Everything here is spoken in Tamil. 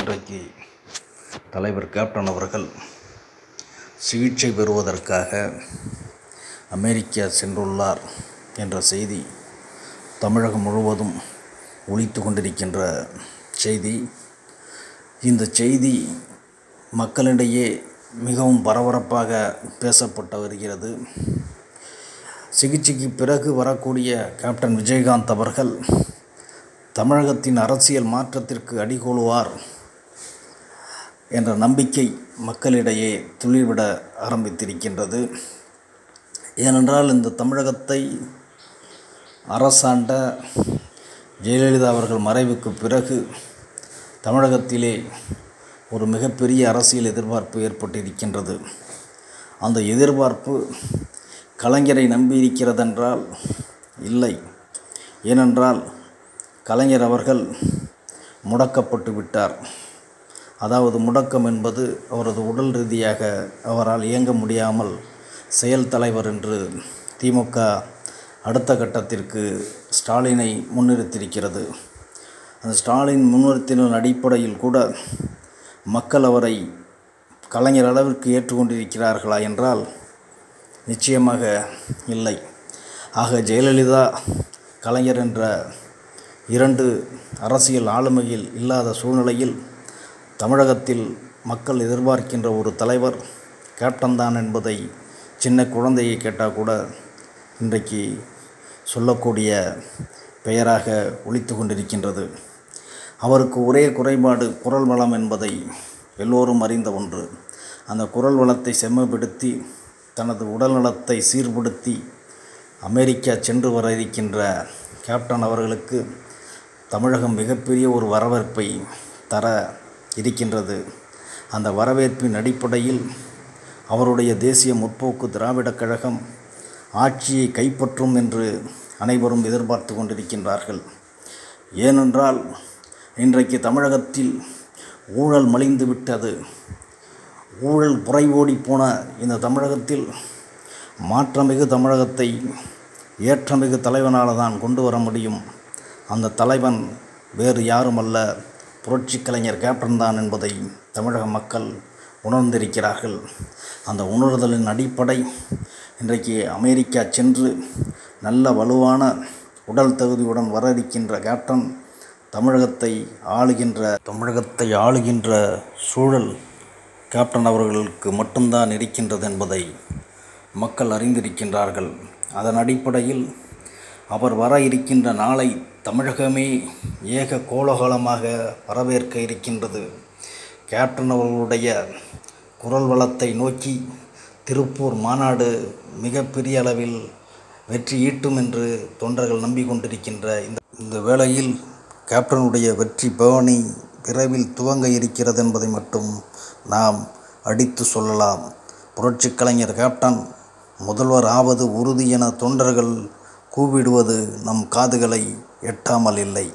இன்றைக்கு தலைவர் கேப்டன் அவர்கள் சிகிச்சை பெறுவதற்காக அமெரிக்கா சென்றுள்ளார் என்ற செய்தி தமிழகம் முழுவதும் ஒழித்து கொண்டிருக்கின்ற செய்தி. இந்த செய்தி மக்களிடையே மிகவும் பரபரப்பாக பேசப்பட்டு வருகிறது. சிகிச்சைக்கு பிறகு வரக்கூடிய கேப்டன் விஜயகாந்த் அவர்கள் தமிழகத்தின் அரசியல் மாற்றத்திற்கு அடிகோலுவார். என்ற நம்பிக்கை மக்களிடையே துளிர்விட ஆரம்பித்திருக்கின்றது. ஏனென்றால் இந்த தமிழகத்தை அரசாண்ட ஜெயலலிதா அவர்கள் மறைவுக்கு பிறகு தமிழகத்திலே ஒரு மிகப்பெரிய அரசியல் எதிர்பார்ப்பு ஏற்பட்டிருக்கின்றது. அந்த எதிர்பார்ப்பு கலைஞரை நம்பியிருக்கிறதென்றால் இல்லை. ஏனென்றால் கலைஞர் அவர்கள் முடக்கப்பட்டு விட்டார் அதாவது முடக்கம் என்பது அவரது உடல் ரீதியாக அவரால் இயங்க முடியாமல் செயல் தலைவர் என்று திமுக அடுத்த கட்டத்திற்கு ஸ்டாலினை முன்னிறுத்தியிருக்கிறது. அந்த ஸ்டாலின் முன்னிறுத்தின அடிப்படையில் கூட மக்கள் அவரை கலைஞர் அளவிற்கு ஏற்றுக்கொண்டிருக்கிறார்களா என்றால் நிச்சயமாக இல்லை. ஆக ஜெயலலிதா கலைஞர் என்ற இரண்டு அரசியல் ஆளுமையில் இல்லாத சூழ்நிலையில் தமிழகத்தில் மக்கள் எதிர்பார்க்கின்ற ஒரு தலைவர் கேப்டன் தான் என்பதை சின்ன குழந்தையை கேட்டால் கூட இன்றைக்கு சொல்லக்கூடிய பெயராக ஒழித்து கொண்டிருக்கின்றது. அவருக்கு ஒரே குறைபாடு குரல் வளம் என்பதை எல்லோரும் அறிந்த ஒன்று. அந்த குரல் வளத்தை செம்மப்படுத்தி தனது உடல் நலத்தை சீர்படுத்தி அமெரிக்கா சென்று வர இருக்கின்ற கேப்டன் அவர்களுக்கு தமிழகம் மிகப்பெரிய ஒரு வரவேற்பை தர இருக்கின்றது. அந்த வரவேற்பின் அடிப்படையில் அவருடைய தேசிய முற்போக்கு திராவிடக் கழகம் ஆட்சியை கைப்பற்றும் என்று அனைவரும் எதிர்பார்த்து கொண்டிருக்கின்றார்கள். ஏனென்றால் இன்றைக்கு தமிழகத்தில் ஊழல் மலிந்து விட்டது. ஊழல் புறைவோடி போன இந்த தமிழகத்தில் மாற்றமிகு தமிழகத்தை ஏற்றமிகு தலைவனால் தான் கொண்டு வர முடியும். அந்த தலைவன் வேறு யாருமல்ல. புரட்சி கலைஞர் கேப்டன் தான் என்பதை தமிழக மக்கள் உணர்ந்திருக்கிறார்கள். அந்த உணர்தலின் அடிப்படை இன்றைக்கு அமெரிக்கா சென்று நல்ல வலுவான உடல் தகுதியுடன் வர இருக்கின்ற கேப்டன் தமிழகத்தை ஆளுகின்ற தமிழகத்தை ஆளுகின்ற சூழல் கேப்டன் அவர்களுக்கு மட்டும்தான் இருக்கின்றது என்பதை மக்கள் அறிந்திருக்கின்றார்கள். அதன் அடிப்படையில் அவர் வர இருக்கின்ற நாளை தமிழகமே ஏக கோலாகலமாக வரவேற்க இருக்கின்றது. கேப்டன் அவர்களுடைய குரல் வளத்தை நோக்கி திருப்பூர் மாநாடு மிகப்பெரிய அளவில் வெற்றி ஈட்டும் என்று தொண்டர்கள் நம்பிக்கொண்டிருக்கின்ற இந்த இந்த வேளையில் கேப்டனுடைய வெற்றி பவனி விரைவில் துவங்க இருக்கிறது என்பதை மட்டும் நாம் அடித்து சொல்லலாம். புரட்சி கலைஞர் கேப்டன் முதல்வர் ஆவது உறுதி என தொண்டர்கள் கூவிடுவது நம் காதுகளை எட்டாமல் இல்லை.